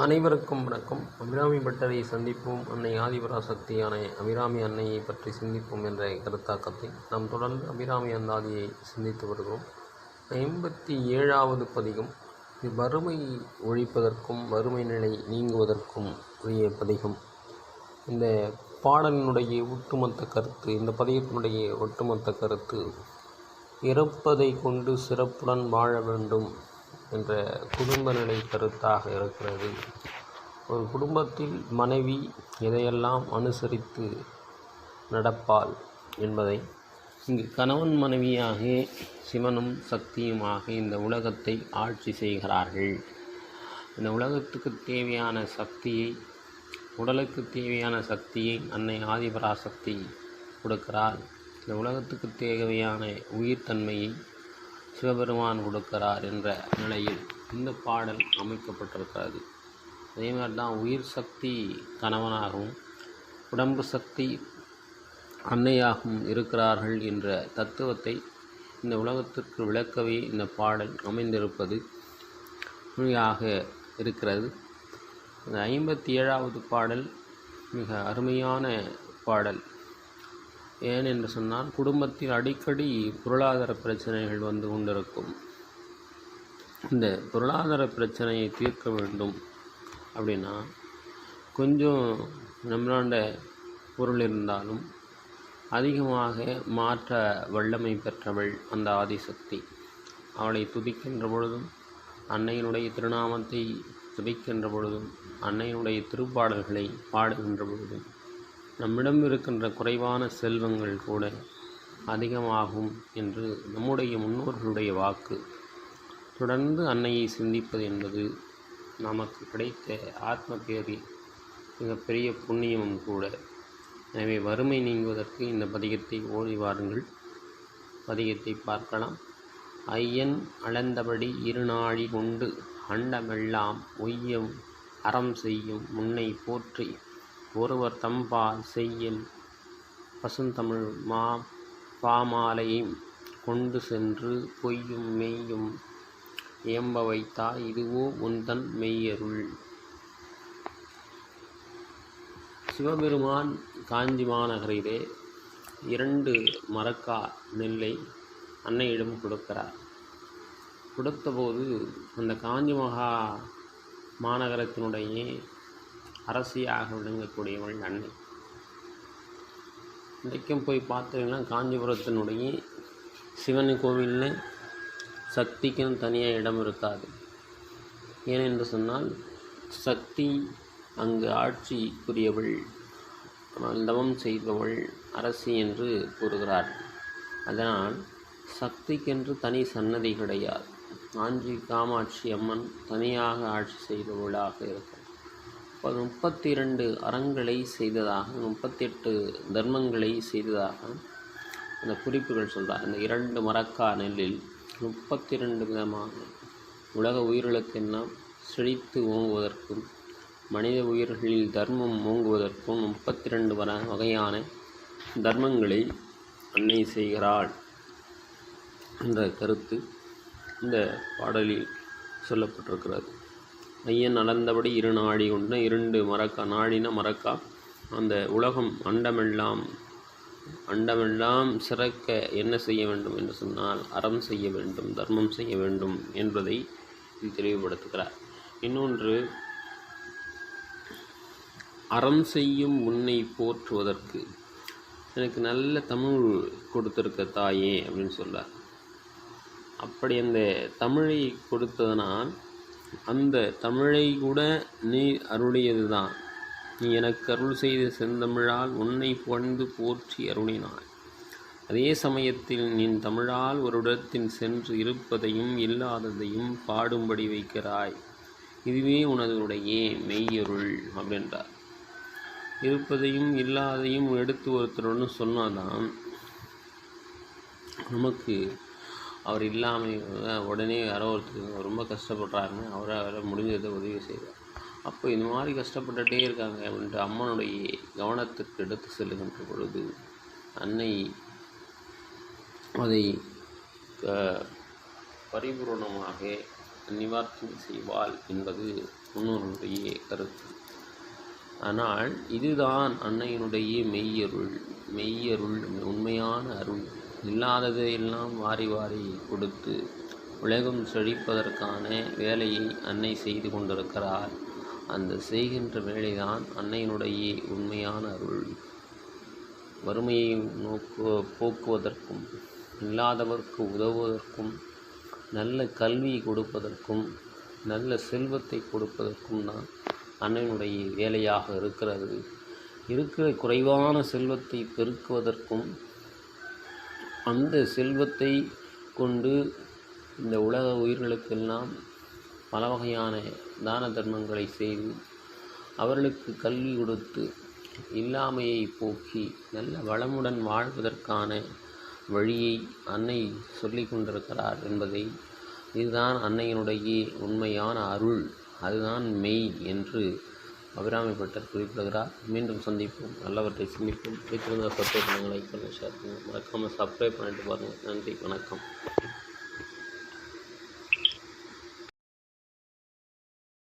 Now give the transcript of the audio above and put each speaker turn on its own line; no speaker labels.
அனைவருக்கும் வணக்கம். அபிராமி பட்டரை சந்திப்போம். அன்னை ஆதிபராசக்தியான அபிராமி அன்னையை பற்றி சிந்திப்போம் என்ற கருத்தாக்கத்தை நாம் தொடர்ந்து அபிராமி அந்தாதியை சிந்தித்து வருகிறோம். ஐம்பத்தி ஏழாவது பதிகம். இது வறுமை ஒழிப்பதற்கும் வறுமை நிலை நீங்குவதற்கும் உரிய பதிகம். இந்த பாடலினுடைய ஒட்டுமொத்த கருத்து இந்த பதிகத்தினுடைய ஒட்டுமொத்த கருத்து இறப்பதை கொண்டு சிறப்புடன் வாழ வேண்டும் என்ற குடும்ப நிலை கருத்தாக இருக்கிறது. ஒரு குடும்பத்தில் மனைவி எதையெல்லாம் அனுசரித்து நடப்பாள் என்பதை இங்கு கணவன் மனைவியாக சிவனும் சக்தியுமாக இந்த உலகத்தை ஆட்சி செய்கிறார்கள். இந்த உலகத்துக்கு தேவையான சக்தியை உடலுக்கு தேவையான சக்தியை அன்னை ஆதிபராசக்தி கொடுக்கிறார் இந்த உலகத்துக்கு தேவையான உயிர்த்தன்மையை சிவபெருமான் கொடுக்கிறார் என்ற நிலையில் இந்த பாடல் அமைக்கப்பட்டிருக்கிறது. அதே மாதிரி தான் உயிர் சக்தி கணவனாகவும் உடம்பு சக்தி அன்னையாகவும் இருக்கிறார்கள் என்ற தத்துவத்தை இந்த உலகத்திற்கு விளக்கவே இந்த பாடல் அமைந்திருப்பது மொழியாக இருக்கிறது. இந்த ஐம்பத்தி ஏழாவது பாடல் மிக அருமையான பாடல். ஏன் என்று சொன்னால் குடும்பத்தில் அடிக்கடி பொருளாதார பிரச்சனைகள் வந்து கொண்டிருக்கும். இந்த பொருளாதார பிரச்சனையை தீர்க்க வேண்டும் அப்படின்னா கொஞ்சம் நம்மளாண்ட பொருள் இருந்தாலும் அதிகமாக மாற்ற வல்லமை பெற்றவள் அந்த ஆதிசக்தி. அவளை துதிக்கின்ற பொழுதும் அன்னையினுடைய திருநாமத்தை துதிக்கின்ற பொழுதும் அன்னையினுடைய திருப்பாடல்களை பாடுகின்ற பொழுதும் நம்மிடம் இருக்கின்ற குறைவான செல்வங்கள் கூட அதிகமாகும் என்று நம்முடைய முன்னோர்களுடைய வாக்கு. தொடர்ந்து அன்னையை சிந்திப்பது என்பது நமக்கு கிடைத்த ஆத்ம பேரி மிகப்பெரிய புண்ணியமும் கூட. எனவே வறுமை நீங்குவதற்கு இந்த பதிகத்தை ஓடி வாருங்கள். பதிகத்தை பார்க்கலாம். ஐயன் அளந்தபடி இருநாழி கொண்டு அண்டமெல்லாம் ஒய்யம் அறம் செய்யும் முன்னை போற்றி ஒருவர் தம்பால் செய்யும் பசுந்தமிழ் மா பாமாலையும் கொண்டு சென்று பொய்யும் மெய்யும் ஏம்ப வைத்தா இதுவோ உந்தன் மெய்யருள். சிவபெருமான் காஞ்சி மாநகரிலே இரண்டு மரக்கா நெல்லை அன்னையிடம் கொடுக்கிறார். கொடுத்தபோது அந்த காஞ்சி மகா மாநகரத்தினுடைய அரசியாக விளங்கக்கூடியவள் அன்னை இன்றைக்கும் போய் பார்த்தீங்கன்னா காஞ்சிபுரத்தினுடைய சிவன் கோவிலில் சக்திக்குன்னு தனியாக இடம் இருக்காது. ஏனென்று சொன்னால் சக்தி அங்கு ஆட்சி புரியவள் தவம் செய்பவள் அரசி என்று கூறுகிறார். அதனால் சக்திக்கென்று தனி சன்னதி கிடையாது. காஞ்சி காமாட்சி அம்மன் தனியாக ஆட்சி செய்பவளாக இருக்கும். அப்போது முப்பத்தி இரண்டு அறங்களை செய்ததாக முப்பத்தெட்டு தர்மங்களை செய்ததாக அந்த குறிப்புகள் சொல்கிறார் அந்த இரண்டு மரக்கா நெல்லில் முப்பத்தி ரெண்டு விதமான உலக உயிர்களுக்கெல்லாம் செழித்து ஓங்குவதற்கும் மனித உயிர்களில் தர்மம் ஓங்குவதற்கும் முப்பத்தி ரெண்டு வர வகையான தர்மங்களை அன்னை செய்கிறாள் என்ற கருத்து இந்த பாடலில் சொல்லப்பட்டிருக்கிறது. ஐயன் அளந்தபடி இரு நாடி கொண்ட இரண்டு மரக்கா நாடின மரக்கா அந்த உலகம் அண்டமெல்லாம் அண்டமெல்லாம் சிறக்க என்ன செய்ய வேண்டும் என்று சொன்னால் அறம் செய்ய வேண்டும் தர்மம் செய்ய வேண்டும் என்பதை இது தெளிவுபடுத்துகிறார். இன்னொன்று அறம் செய்யும் உன்னை போற்றுவதற்கு. எனக்கு நல்ல தமிழ் கொடுத்துருக்க தாயே அப்படின்னு சொல்கிறார் அப்படி அந்த தமிழை கொடுத்ததனால் அந்த தமிழை கூட நீ அருளியது தான் நீ எனக்கு அருள் செய்த செந்தமிழால் உன்னை புகழ்ந்து போற்றி அருளினாய். அதே சமயத்தில் நீ தமிழால் ஒரு இடத்தில் சென்று இருப்பதையும் இல்லாததையும் பாடும்படி வைக்கிறாய். இதுவே உனதுடைய மெய்யருள் அப்படின்றார். இருப்பதையும் இல்லாதையும் எடுத்து ஒருத்தருடன் சொன்னாதான் நமக்கு அவர் இல்லாமல் உடனே யாரோ ஒருத்தர் ரொம்ப கஷ்டப்படுறாருன்னு அவரை அவரை முடிஞ்சதை உதவி செய்வார் அப்போ இந்த மாதிரி கஷ்டப்பட்டுகிட்டே இருக்காங்க. அப்படின்ட்டு அம்மனுடைய கவனத்துக்கு எடுத்து செல்லுகின்ற பொழுது அன்னை அதை பரிபூர்ணமாக நிவார்த்தனை செய்வாள் என்பது முன்னோர்களுடைய கருத்து. ஆனால் இதுதான் அன்னையினுடைய மெய்யருள் மெய்யருள் உண்மையான அருள். இல்லாததையெல்லாம் வாரி வாரி கொடுத்து உலகம் செழிப்பதற்கான வேலையை அன்னை செய்து கொண்டிருக்கிறார். அந்த செய்கின்ற வேலைதான் அன்னையினுடைய உண்மையான அருள். வறுமையை நோக்கு போக்குவதற்கும் இல்லாதவர்க்கு உதவுவதற்கும் நல்ல கல்வி கொடுப்பதற்கும் நல்ல செல்வத்தை கொடுப்பதற்கும் தான் அன்னையினுடைய வேலையாக இருக்கிறது. இருக்கிற குறைவான செல்வத்தை பெருக்குவதற்கும் அந்த செல்வத்தை கொண்டு இந்த உலக உயிர்களுக்கெல்லாம் பல வகையான தான தர்மங்களை செய்து அவர்களுக்கு கல்வி கொடுத்து இல்லாமையை போக்கி நல்ல வளமுடன் வாழ்வதற்கான வழியை அன்னை சொல்லி கொண்டிருக்கிறார் என்பதை இதுதான் அன்னையினுடைய உண்மையான அருள் அதுதான் மெய் என்று அபிராமி பட்டர் குறிப்பிடுகிறார் மீண்டும் சந்திப்போம். நல்லவற்றை சிந்திப்போம். பிடித்திருந்த சப்ஸ்கிரைப் பண்ணுங்கள் லைக் பண்ணுங்கள் ஷேர் பண்ணுங்கள். மறக்காமல் சப்ஸ்கிரைப் பண்ணிட்டு பாருங்கள். நன்றி வணக்கம்.